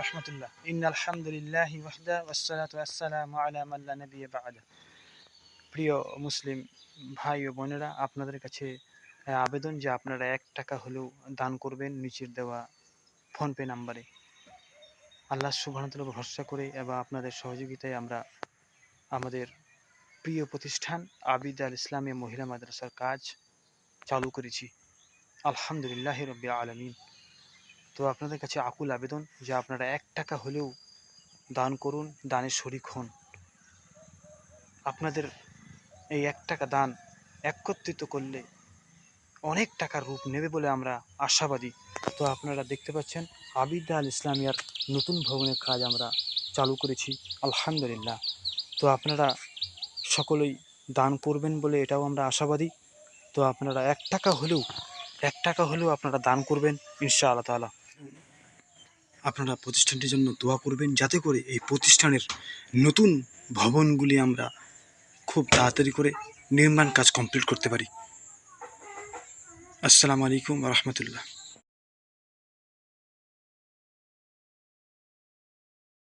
রহমতুল্লাহ in আলহামদুলিল্লাহ ওয়াহদা মান লা নাবিয়্যা বা'দা প্রিয় মুসলিম ভাই ও বোনেরা, আপনাদের কাছে আবেদন যে আপনারা এক টাকা হলেও দান করবেন নিচের দেওয়া ফোনপে নাম্বারে আল্লাহ উপর ভরসা করে এবং আপনাদের সহযোগিতায় আমরা আমাদের প্রিয় প্রতিষ্ঠান আবিদ আল ইসলামী মহিলা মাদ্রাসার কাজ চালু করেছি। আলহামদুলিল্লাহ রব্বি আলমিন। তো আপনাদের কাছে আকুল আবেদন যে আপনারা এক টাকা হলেও দান করুন, দানের শরিক হন। আপনাদের এই এক টাকা দান একত্রিত করলে অনেক টাকার রূপ নেবে বলে আমরা আশাবাদী। তো আপনারা দেখতে পাচ্ছেন, আবিদা আল ইসলামিয়ার নতুন ভবনের কাজ আমরা চালু করেছি, আলহামদুলিল্লাহ। তো আপনারা সকলেই দান করবেন বলে এটাও আমরা আশাবাদী। তো আপনারা এক টাকা হলেও, এক টাকা হলেও আপনারা দান করবেন ইনশা আল্লাহ তালা আপনারা প্রতিষ্ঠানটির জন্য দোয়া করবেন, যাতে করে এই প্রতিষ্ঠানের নতুন ভবনগুলি আমরা খুব তাড়াতাড়ি করে নির্মাণ কাজ কমপ্লিট করতে পারি। আসসালামু আলাইকুম রহমতুল্লাহ।